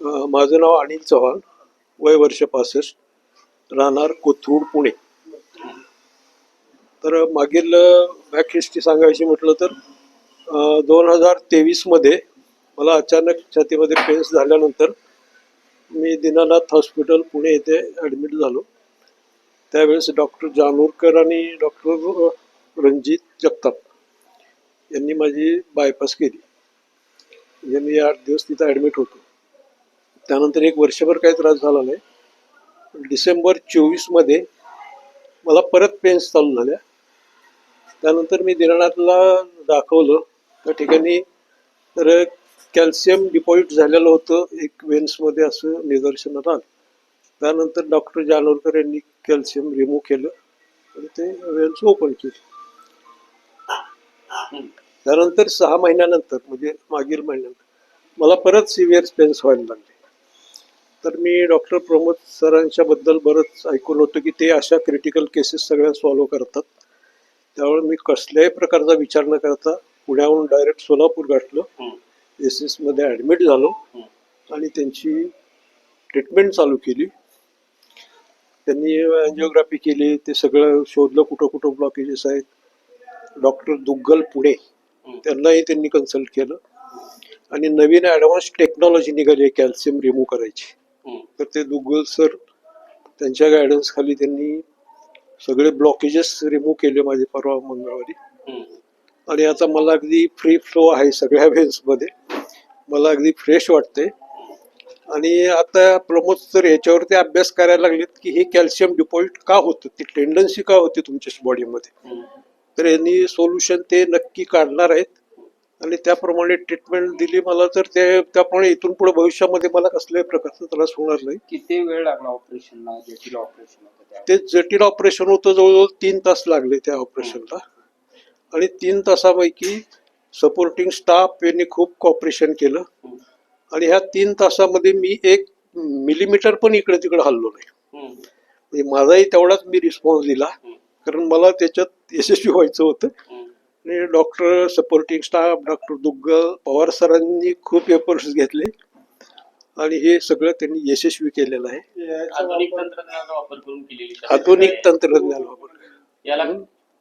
माझं नाव अनिल चव्हाण वय वर्ष पासष्ट राहणार कोथरूड पुणे. तर मागील बॅक हिस्ट्री सांगायची म्हटलं तर दोन हजार तेवीसमध्ये मला अचानक छातीमध्ये पेन्स झाल्यानंतर मी दीनानाथ हॉस्पिटल पुणे येथे ॲडमिट झालो. त्यावेळेस डॉक्टर जानूरकर आणि डॉक्टर रणजित जगताप यांनी माझी बायपास केली. यांनी आठ दिवस तिथं ॲडमिट होतो. त्यानंतर एक वर्षभर काही त्रास झाला नाही. डिसेंबर चोवीसमध्ये मला परत पेन्स चालू झाल्या. त्यानंतर मी दिनानाथला दाखवलं. त्या ठिकाणी तर कॅल्शियम डिपॉझिट झालेलं होतं एक वेन्समध्ये असं निदर्शनात आलं. त्यानंतर डॉक्टर जानोरकर यांनी कॅल्शियम रिमूव्ह केलं आणि ते वेन्स ओपन केले. त्यानंतर सहा महिन्यानंतर म्हणजे मागील महिन्यानंतर मला परत सिव्हिअर पेन्स व्हायला लागले. तर मी डॉक्टर प्रमोद सरांच्या बद्दल बरंच ऐकून होतं की ते अशा क्रिटिकल केसेस सगळ्या सॉल्व्ह करतात. त्यामुळे मी कसल्याही प्रकारचा विचार न करता पुण्याहून डायरेक्ट सोलापूर गाठलं. एस एसमध्ये ॲडमिट झालो. आणि त्यांची ट्रीटमेंट चालू केली. त्यांनी अँजिओग्राफी केली. ते सगळं शोधलं कुठं कुठं ब्लॉकेजेस आहेत. डॉक्टर दुग्गल पुणे त्यांनाही त्यांनी कन्सल्ट केलं. आणि नवीन ॲडव्हान्स टेक्नॉलॉजी निघाली आहे कॅल्शियम रिमूव्ह करायची. तर ते दुग्गल सर त्यांच्या गायडन्स खाली त्यांनी सगळे ब्लॉकेजेस रिमूव्ह केले माझे परवा मंगळवारी. आणि आता मला अगदी फ्री फ्लो आहे सगळ्या वेन्समध्ये मला अगदी फ्रेश वाटते आणि आता प्रमोद सर याच्यावरती अभ्यास करायला लागलेत की हे कॅल्शियम डिपॉझिट का होतं? ती टेंडन्सी का होते तुमच्या बॉडीमध्ये तर यांनी सोल्युशन ते नक्की काढणार आहेत. आणि त्याप्रमाणे ट्रीटमेंट दिली मला तर ते त्याप्रमाणे इथून पुढे भविष्यामध्ये मला कसल्याही प्रकारचा त्रास होणार नाही. किती वेळ लागला ऑपरेशनला जटिल ऑपरेशन होतं ते जटिल ऑपरेशन होतं जवळजवळ तीन तास लागले त्या ऑपरेशनला आणि तीन तासापैकी सपोर्टिंग स्टाफ यांनी खूप कॉपरेशन केलं. आणि ह्या तीन तासामध्ये मी एक मिलीमीटर पण इकडे तिकडे हल्लो नाही. म्हणजे माझाही तेवढाच मी रिस्पॉन्स दिला. कारण मला त्याच्यात यशस्वी व्हायचं होतं. आणि doctor supporting staff doctor Duggal Pawar सरांनी खूप एफर्ट्स घेतले. आणि हे सगळं त्यांनी यशस्वी केलेलं आहे. आधुनिक तंत्रज्ञानाचा वापर करून केलेली आधुनिक तंत्रज्ञान वापर. याला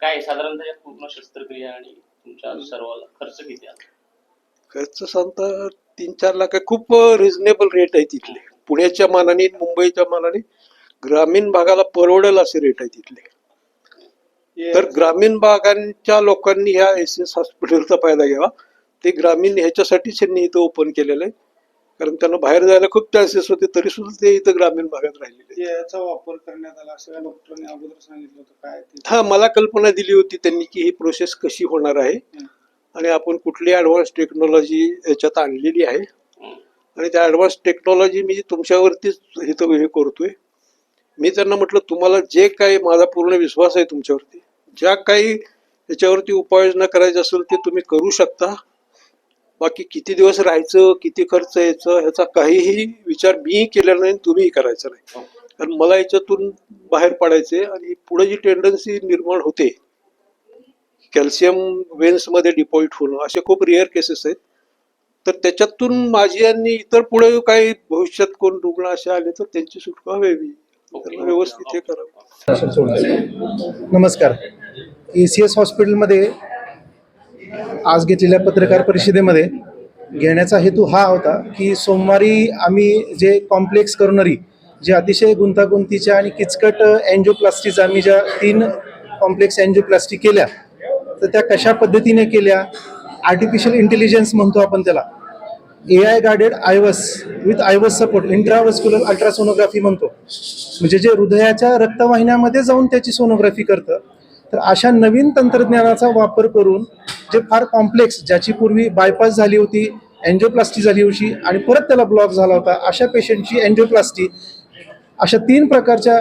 काय साधारणतः या पूर्ण शस्त्रक्रिया आणि तुमच्या सर्वाला खर्च किती आला? खर्च सांगता तीन चार लाख आहे खूप रिझनेबल रेट आहे तिथले. पुण्याच्या मानाने मुंबईच्या मानाने ग्रामीण भागाला परवडेल असे रेट आहे तिथले. तर ग्रामीण भागांच्या लोकांनी ह्या एस एस हॉस्पिटलचा फायदा घ्यावा. ते ग्रामीण ह्याच्यासाठीच त्यांनी इथं ओपन केलेलं आहे. कारण त्यांना बाहेर जायला खूप चान्सेस होते तरी सुद्धा ते इथं ग्रामीण भागात आहेत. याचा वापर करण्यात आला. असं डॉक्टरांनी अगोदर सांगितलं होतं. काय हा मला कल्पना दिली होती त्यांनी की ही प्रोसेस कशी होणार आहे. आणि आपण कुठली ॲडव्हान्स टेक्नॉलॉजी याच्यात आणलेली आहे. आणि त्या ॲडव्हान्स टेक्नॉलॉजी मी तुमच्यावरतीच इथं हे करतोय. मी त्यांना म्हटलं तुम्हाला जे काही माझा पूर्ण विश्वास आहे तुमच्यावरती ज्या काही याच्यावरती उपाययोजना करायची असेल ते तुम्ही करू शकता. बाकी किती दिवस राहायचं किती खर्च यायचं ह्याचा काहीही विचार मीही केलेला नाही तुम्हीही करायचा नाही. कारण मला याच्यातून बाहेर पडायचे आणि पुढे जी टेंडन्सी निर्माण होते कॅल्शियम वेन्समध्ये डिपॉझिट होणं असे खूप रिअर केसेस आहेत. तर त्याच्यातून माझी आणि इतर पुढे काही भविष्यात कोण रुग्ण असे आले तर त्यांची सुटका व्हावी. व्यवस्थित हे करावं. नमस्कार. ए सी एस हॉस्पिटलमध्ये आज घेतलेल्या पत्रकार परिषदेमध्ये घेण्याचा हेतू हा होता की सोमवारी आम्ही जे कॉम्प्लेक्स करोनरी जे अतिशय गुंतागुंतीच्या आणि किचकट अँजिओप्लास्टीचा आम्ही ज्या तीन कॉम्प्लेक्स अँजिओप्लास्टी केल्या तर त्या कशा पद्धतीने केल्या? आर्टिफिशियल इंटेलिजन्स म्हणतो आपण त्याला. A I guarded IVUS with IVUS support intravascular ultrasonography म्हणतो. म्हणजे जे हृदयाच्या रक्तवाहिन्यामध्ये जाऊन त्याची सोनोग्राफी करतं तर अशा नवीन तंत्रज्ञानाचा वापर करून जे फार कॉम्प्लेक्स ज्याची पूर्वी बायपास झाली होती अँजिओप्लास्टी झाली होती आणि परत त्याला ब्लॉक झाला होता अशा पेशंटची अँजिओप्लास्टी अशा तीन प्रकारच्या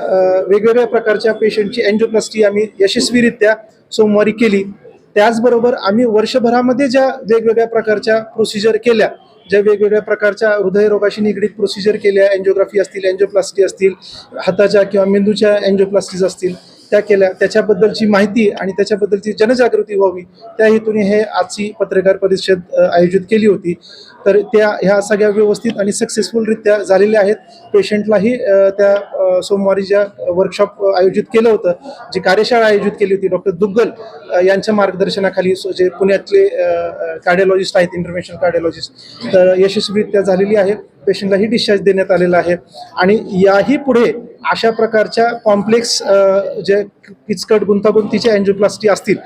वेगवेगळ्या प्रकारच्या पेशंटची अँजिओप्लास्टी आम्ही यशस्वीरित्या सोमवारी केली. त्याचबरोबर आम्ही वर्षभरामध्ये ज्या वेगवेगळ्या प्रकारच्या प्रोसिजर केल्या ज्या वेगवेगळ्या प्रकारच्या हृदयरोगाशी निगडीत प्रोसिजर केल्या अँजिओग्राफी असतील अँजिओप्लास्टी असतील हाताच्या किंवा मेंदूच्या अँजिओप्लास्टीज असतील त्या केल्या. त्याच्याबद्दलची माहिती आणि त्याच्याबद्दलची जनजागृती व्हावी त्या हेतूने हे आजची पत्रकार परिषद आयोजित केली होती. तर त्या ह्या सगळ्या व्यवस्थित आणि सक्सेसफुलरित्या झालेल्या आहेत. पेशंटलाही त्या सोमवारी ज्या वर्कशॉप आयोजित केलं होतं जी कार्यशाळा आयोजित केली होती डॉक्टर दुग्गल यांच्या मार्गदर्शनाखाली जे पुण्यातले कार्डिओलॉजिस्ट आहेत इंटरनॅशनल कार्डिओलॉजिस्ट तर यशस्वीरित्या झालेली आहे पेशंटलाही डिस्चार्ज देण्यात आलेला आहे. आणि याही पुढे अशा प्रकारच्या कॉम्प्लेक्स जे किचकट गुंतागुंतीच्या अँजिओप्लास्टी असतील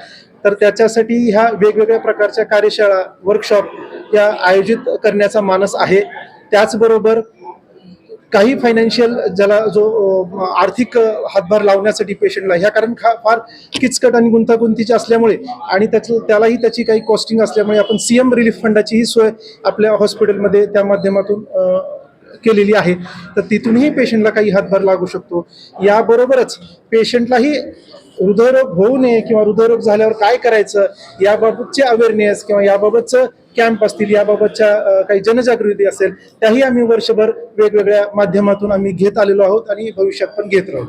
तर त्याच्यासाठी ह्या वेगवेगळ्या प्रकारच्या कार्यशाळा वर्कशॉप या आयोजित करण्याचा मानस आहे. त्याचबरोबर काही फायनान्शियल ज्याला जो आर्थिक हातभार लावण्यासाठी पेशंटला ह्या कारण खा फार किचकट आणि गुंतागुंतीचे असल्यामुळे आणि त्याचं त्यालाही त्याची काही कॉस्टिंग असल्यामुळे आपण सी एम रिलीफ फंडाचीही सोय आपल्या हॉस्पिटलमध्ये त्या माध्यमातून केलेली आहे. तर तिथूनही पेशंटला काही हातभार लागू शकतो. याबरोबरच पेशंटलाही हृदयरोग होऊ नये किंवा हृदयरोग झाल्यावर काय करायचं याबाबतचे अवेअरनेस किंवा याबाबतचं कॅम्प असतील याबाबतच्या काही जनजागृती असेल त्याही आम्ही वर्षभर वेगवेगळ्या माध्यमातून आम्ही घेत आलेलो आहोत आणि भविष्यात पण घेत राहू.